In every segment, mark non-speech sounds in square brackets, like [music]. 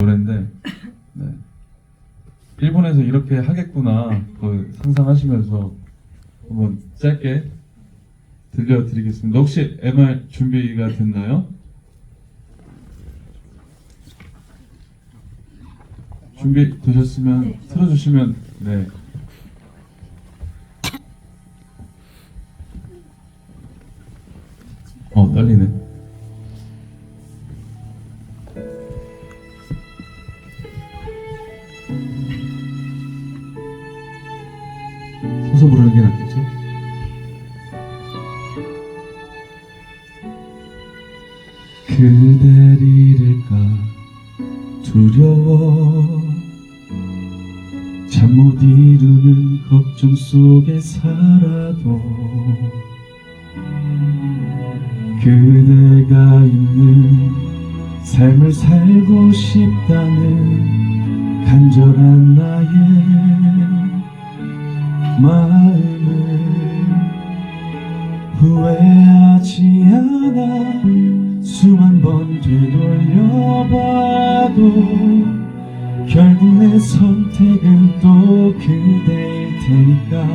노래인데 네. 일본에서 이렇게 하겠구나 그 상상하시면서 한번 짧게 들려드리겠습니다. 혹시 MR 준비가 됐나요? 준비 되셨으면 틀어주시면 네. 두려워. 잠 못 이루는 걱정 속에 살아도 그대가 있는 삶을 살고 싶다는 간절한 나의 마음을 후회하지 않아 수만 번 되돌려봐도 결국 내 선택은 또 그대일 테니까.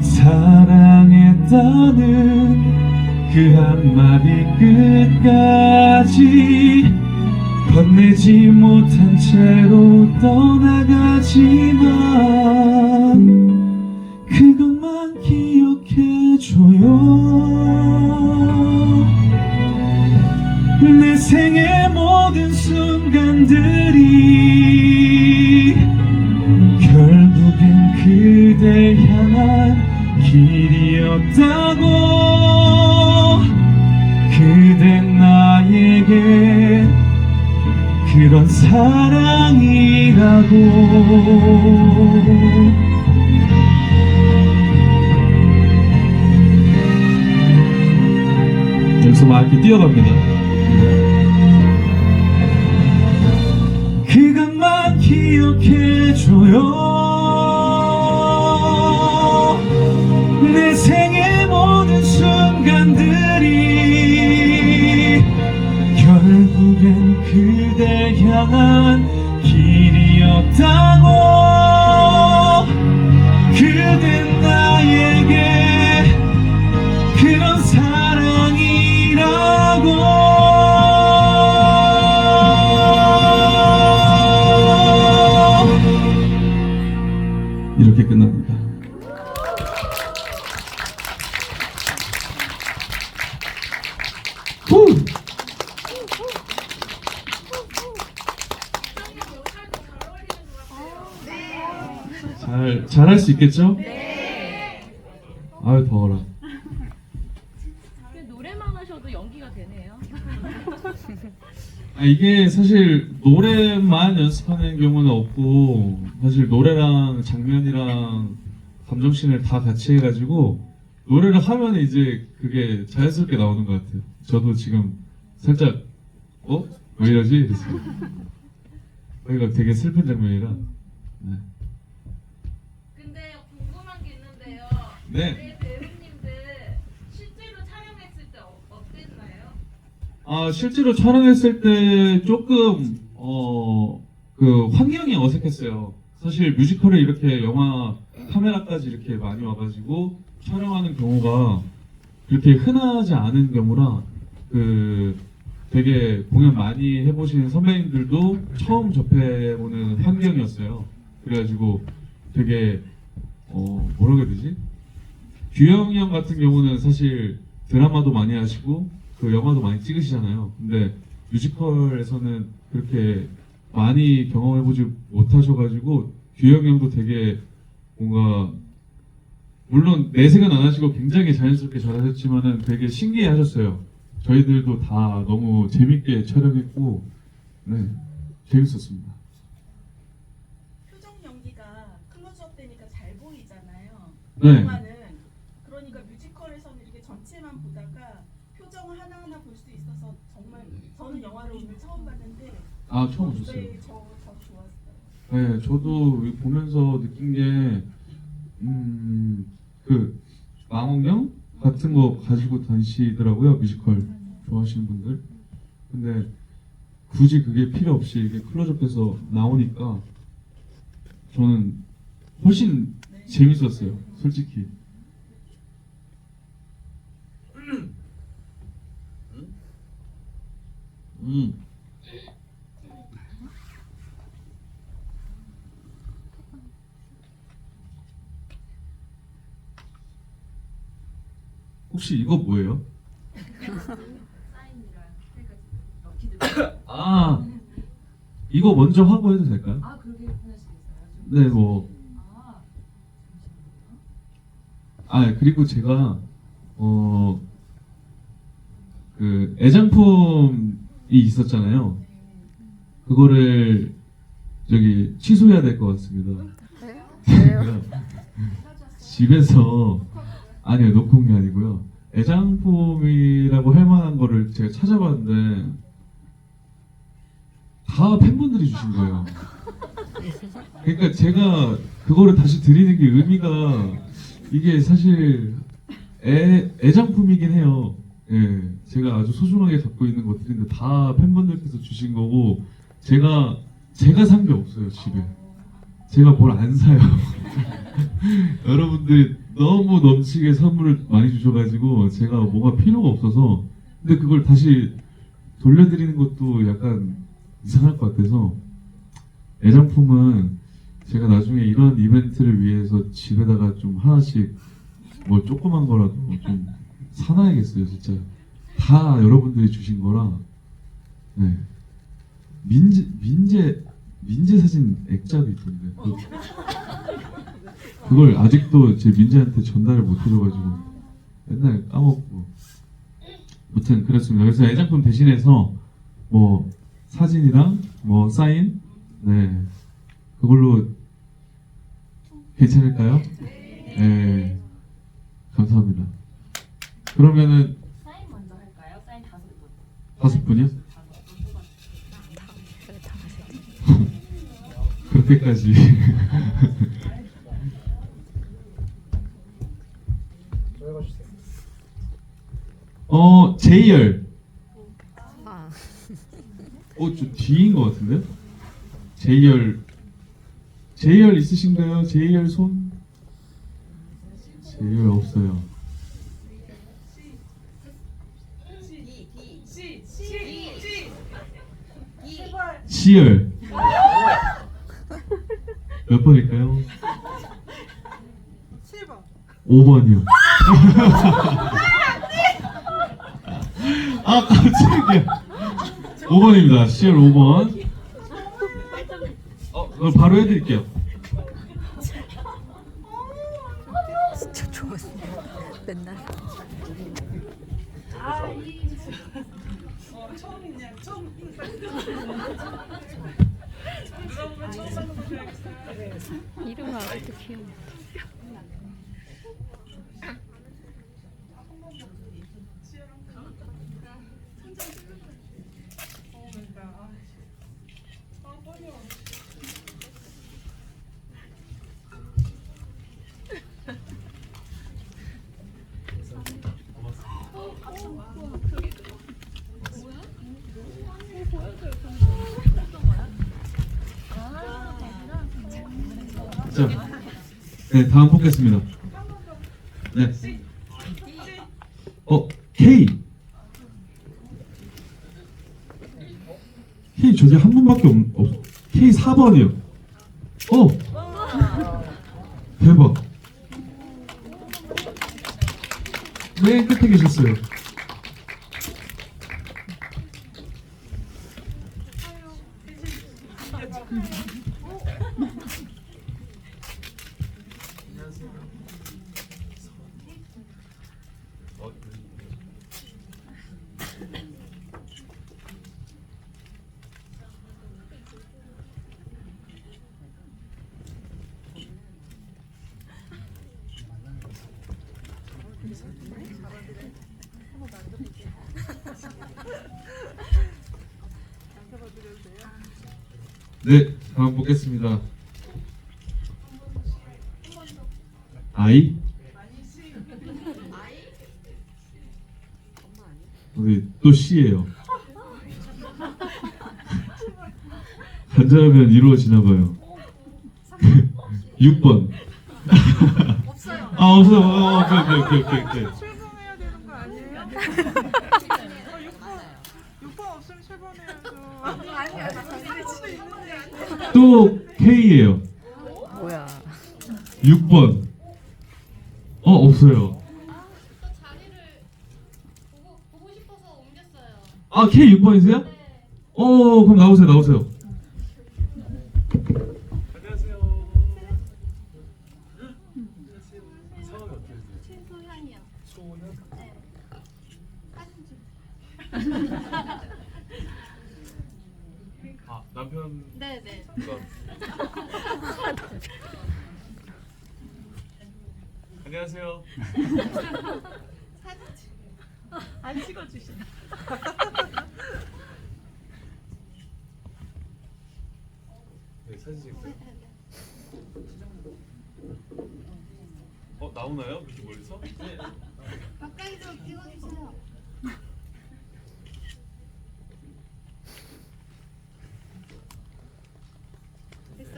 사랑했다는 그 한마디 끝까지 건네지 못한 채로 떠나가지만 그것만 기억해줘요 내 생의 모든 순간들이 결국엔 그댈 향한 길이었다고 그댄 나에게 그런 사랑이라고 여기서 마이크 뛰어갑니다. 기억해줘요. 잘 잘할 수 있겠죠? 네. 아유 더워라. 노래만 하셔도 연기가 되네요. 아, 이게 사실 노래만 연습하는 경우는 없고 사실 노래랑 장면이랑 감정씬을 다 같이 해가지고 노래를 하면 이제 그게 자연스럽게 나오는 것 같아요. 저도 지금 살짝 어? 왜 이러지? 이랬어요. 여기가 되게 슬픈 장면이라 네. 네. 네 배우님들 실제로 촬영했을 때 어, 어땠나요? 아 실제로 촬영했을 때 조금 어 그 환경이 어색했어요. 사실 뮤지컬에 이렇게 영화 카메라까지 이렇게 많이 와가지고 촬영하는 경우가 그렇게 흔하지 않은 경우라 그 되게 공연 많이 해보신 선배님들도 처음 접해보는 환경이었어요. 그래가지고 되게 어 뭐라고 해야 되지? 규영이 형 같은 경우는 사실 드라마도 많이 하시고 그 영화도 많이 찍으시잖아요. 근데 뮤지컬에서는 그렇게 많이 경험해보지 못하셔가지고 규영이 형도 되게 뭔가 물론 내색은 안 하시고 굉장히 자연스럽게 잘하셨지만은 되게 신기해 하셨어요. 저희들도 다 너무 재밌게 촬영했고 네 재밌었습니다. 표정 연기가 클로즈업 되니까 잘 보이잖아요. 네. 영화는 아 처음 오셨어요. 네, 저, 저 좋았어요. 네, 저도 보면서 느낀 게, 음, 그, 망원경 같은 거 가지고 다니시더라고요, 뮤지컬 좋아하시는 분들. 근데, 굳이 그게 필요 없이 이게 클로즈업해서 나오니까 저는 훨씬 재밌었어요, 솔직히. 음. 혹시 이거 뭐예요? 아 이거 먼저 하고 해도 될까요? 아 그렇게 하시겠어요? 네, 뭐. 아아 그리고 제가 어 그 애장품이 있었잖아요. 그거를 저기 취소해야 될 것 같습니다. [laughs] 제가 집에서 아니요 온게 아니고요. 애장품이라고 할 만한 거를 제가 찾아봤는데 다 팬분들이 주신 거예요. 그러니까 제가 그거를 다시 드리는 게 의미가 이게 사실 애, 애장품이긴 해요. 예, 제가 아주 소중하게 갖고 있는 것들인데 다 팬분들께서 주신 거고 제가 제가 산 게 없어요 집에. 제가 뭘 안 사요. [laughs] 여러분들이 너무 넘치게 선물을 많이 주셔가지고 제가 뭐가 필요가 없어서 근데 그걸 다시 돌려드리는 것도 약간 이상할 것 같아서 애장품은 제가 나중에 이런 이벤트를 위해서 집에다가 좀 하나씩 뭐 조그만 거라도 좀 사놔야겠어요 진짜. 다 여러분들이 주신 거라. 네. 민재 민재 민재 사진 액자도 있던데. 그, 그걸 아직도 제 민재한테 전달을 못 해줘가지고 맨날 까먹고 아무튼 그렇습니다 그래서 애장품 대신해서 뭐 사진이랑 뭐 사인 네 그걸로 괜찮을까요? 네 감사합니다 그러면은 사인 먼저 할까요? 사인 다섯 분. 다섯 분이요? 다섯 분. [laughs] 그렇게까지 어 제이열. 어저 D인 것 같은데? 제이열. 제이열 있으신가요? 제이열 손? 제이열 없어요. 시열. 몇 번일까요? 7번. 5번이요. [laughs] 아 깜짝이야. 5번입니다. 시열 5번. 어, 그걸 바로 해드릴게요. 진짜 좋았어. 맨날. 이름을 아직도 기억. 어, 네 다음 뽑겠습니다. 네. 어 K. K 저기 한 분밖에 없, 없 K 4번이요. 어. 대박. 맨 끝에 계셨어요. 네, 다음 보겠습니다. 아이? 우리 또 C예요. 간절하면 이루어지나 봐요. 6번. 없어요. 아 없어. 어, 오케이 오케이 오케이 오케이. 오케이. 출범해야 되는 거 아니에요? 어, 6번 없으면 출범해야죠. 아니야. 수도 있는데. 또 K예요. 뭐야. 6번. 어 없어요. 아 K 6번이세요? 어 그럼 나오세요 나오세요. 최소현이요. 네. [laughs] 사진 좀. 아 남편. 네, 네. 안녕하세요. 안 찍어주시나? 네 사진 찍어요. 어 나오나요? 이렇게 멀리서? 네. 가까이 좀 찍어주세요. 됐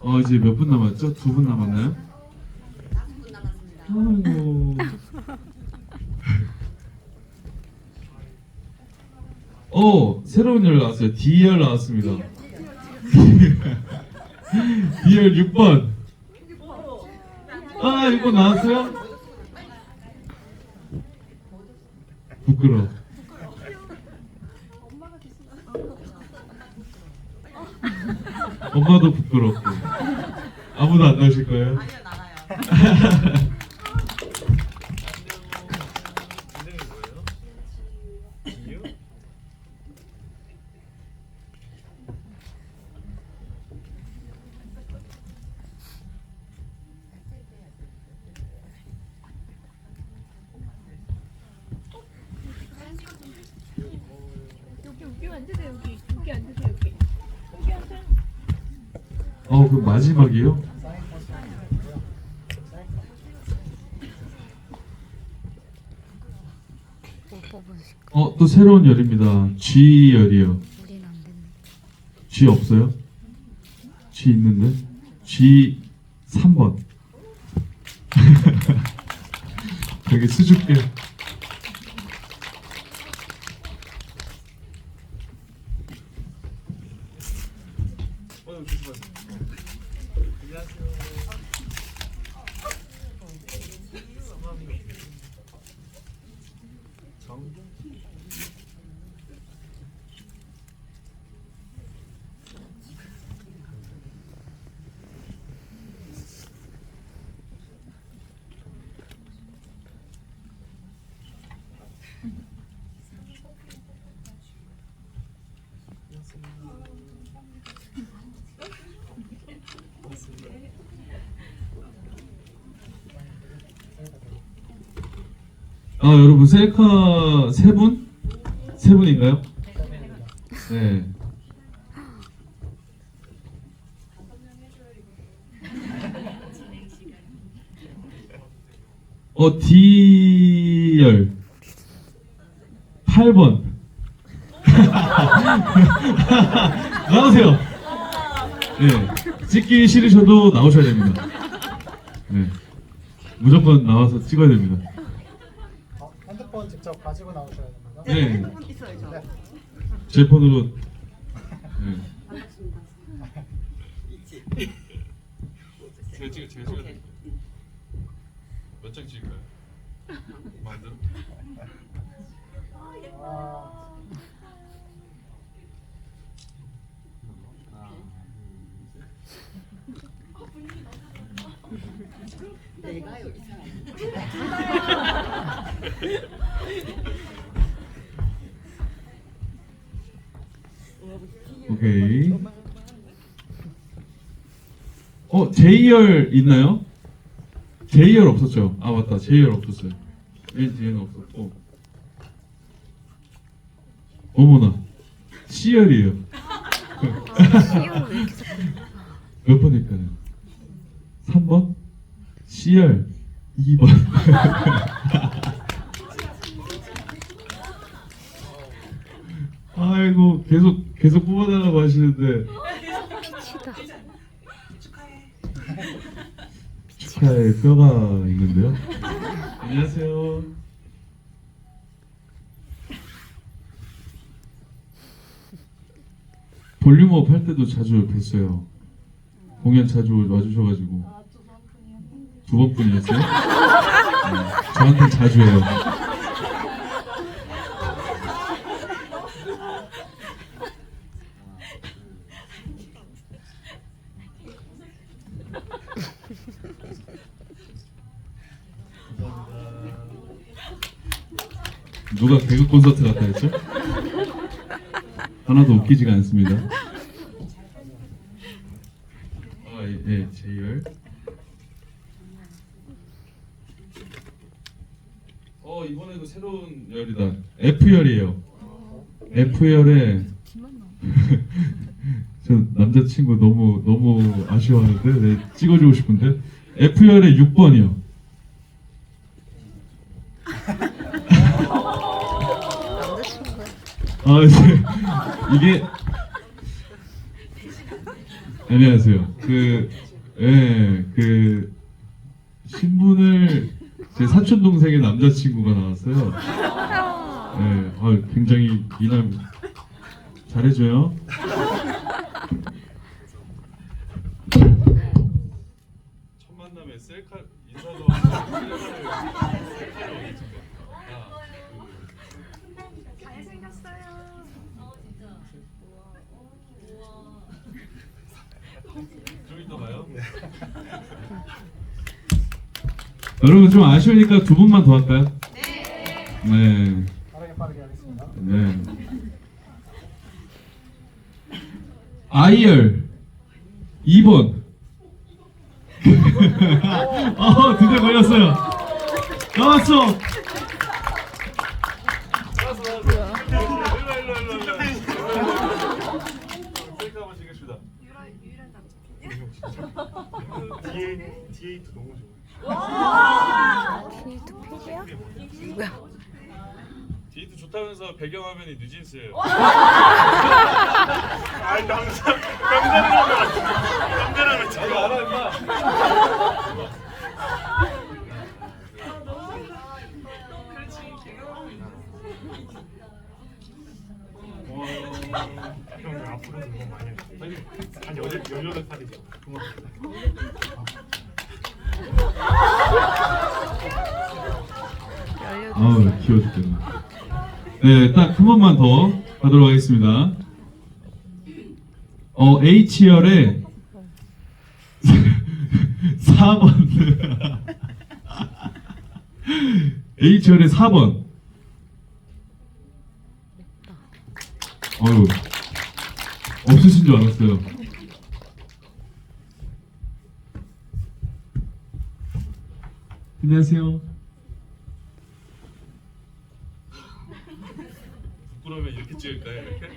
어 이제 몇 분 남았죠? 두 분 남았나요? 아이고. 어 새로운 열 나왔어요. D열 나왔습니다. D열 6번. 아 6번 나왔어요? 부끄러. 엄 어, 그 마지막이요? 어, 또 새로운 열입니다. 안 된다. G 없어요? G 있는데? G 3번. 되게 수줍게. 아, 여러분, 셀카 세 분? 세 분인가요? 네. 어, D열 8번. 나오세요. 네, 찍기 싫으셔도 나오셔야 됩니다. 네, 무조건 나와서 찍어야 됩니다 직접 가지고 나오셔야 됩니다. 네, 핸드폰 있어요, 저. 제 폰으로 네. 제가 찍어 제가 찍어 몇장 찍을까요? 만들 아, [laughs] 오케이. 어, J열 있나요? J열 없었죠? 아, 맞다. J열 없었어요. 맨 뒤에는 없었고. 어머나. 자꾸 [laughs] 몇 번일까요? 3번? C열 2번. 아이고 계속 계속 뽑아달라고 하시는데 치다. 축하의 뼈가 있는데요. 안녕하세요. 볼륨업 할 때도 자주 뵀어요. 공연 자주 와주셔가지고 두 번뿐이었어요. 네, 저한테 자주 해요. 누가 개그 콘서트 같다 했죠? 하나도 웃기지가 않습니다. 아, 예, 예 제이열. 어, 이번에도 새로운 열이다. F열이에요. F열에 [laughs] 저 남자친구 너무 너무 아쉬워하는데 네, 찍어주고 싶은데 F열에 6번이요. 아 이제 이게 안녕하세요. 그 예, 그 신문을 제 사촌 동생의 남자 친구가 나왔어요. 예, 아, 굉장히 미남 잘해줘요. 첫 만남에 셀카 인사도 하고어? 좀 이따 봐요. 여러분 좀 아쉬우니까 두 분만 더 할까요? 네. 빠르게 빠르게 하겠습니다. 네. 아이열 2번. [laughs] 어, 드디어 걸렸어요. 나왔어. 뒤에 뒤에 있도 너무 좋아 요. 키니트 팩이야? 뭐야? 데이트 좋다면서 배경화면이 뉴진스예요. 아 남자 남자라면 남자라면 이거 알아 임마. 형 앞으로 너무 많이 해. 한 여덟 열여덟 살이죠. 그만. 아우 귀여워 죽겠네. 네, 딱 한 번만 더 하도록 하겠습니다. 어 H열에 4번 H열에 4번 어휴 없으신 줄 알았어요. 안녕하세요. 부끄러우면 이렇게 찍을까요? 이렇게?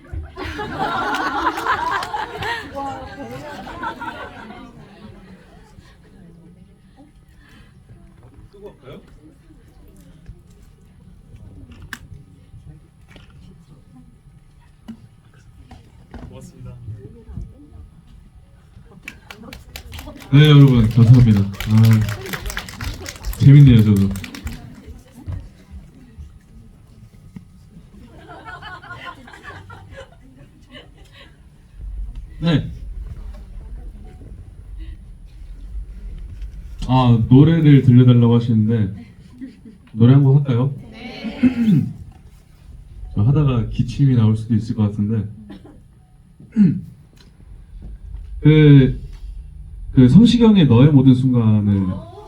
끄고 할까요? 고맙습니다. 네 여러분 감사합니다. 아, 재밌네요 저도. 네. 아 노래를 들려달라고 하시는데 노래 한 곡 할까요? 네. [clears throat] 저 하다가 기침이 나올 수도 있을 것 같은데 [clears throat] 그, 그 성시경의 너의 모든 순간을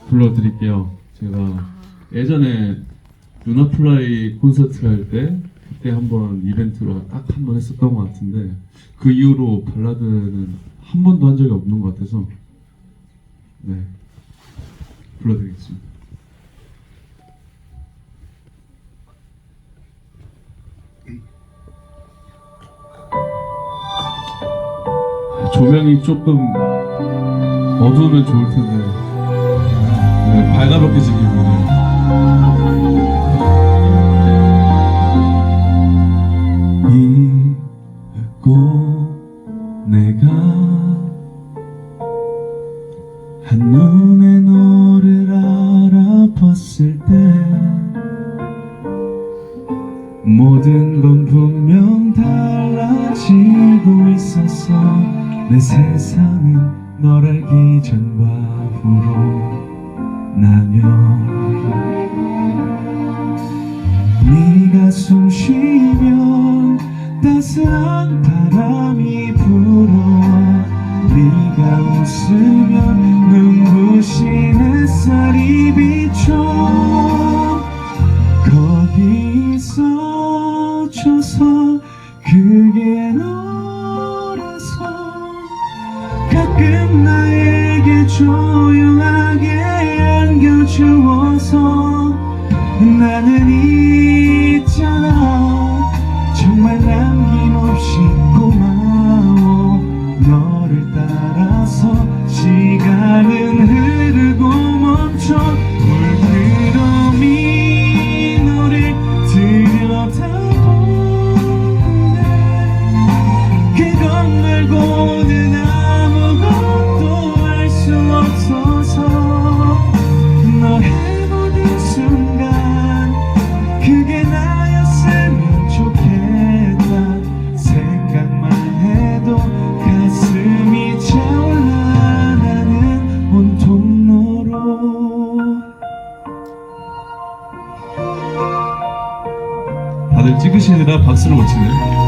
불러드릴게요. 제가 예전에 루나플라이 콘서트 할 때 그때 한번 이벤트로 딱 한 번 했었던 것 같은데 그 이후로 발라드는 한 번도 한 적이 없는 것 같아서 네 불러드리겠습니다. 조명이 조금 어두우면 좋을 텐데 네, 발가벗겨진 기분이에요. 잊고 내가 한눈에 너를 알아봤을 때 모든 건 분명 달라지고 있었어 내 세상은 널 알기 전과 후로 만나며 주어서 나는 있잖아. 정말 남김없이 다들 찍으시느라 박수를 못 치네요.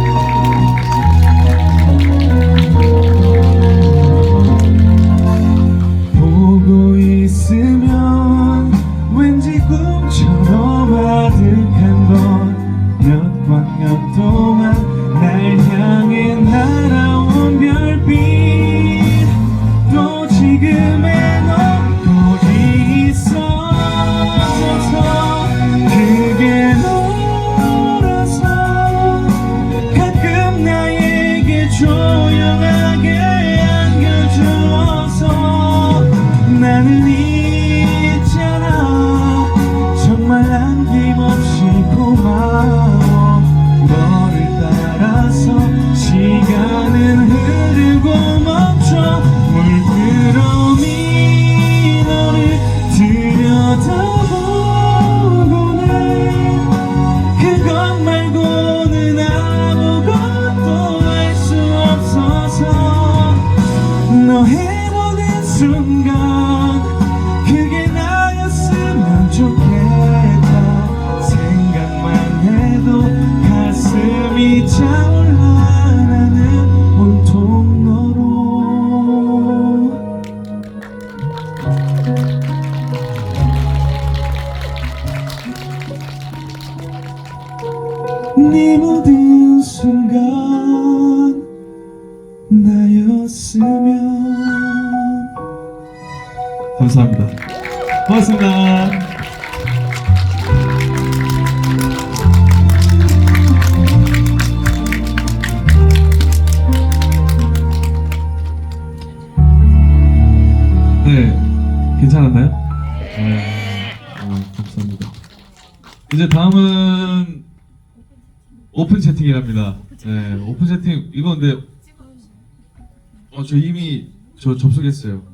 네 모든 순간 나였으면. 감사합니다. 고맙습니다. 채팅이랍니다. 네, 오픈 채팅 이거 근데 어, 저 이미 저 접속했어요.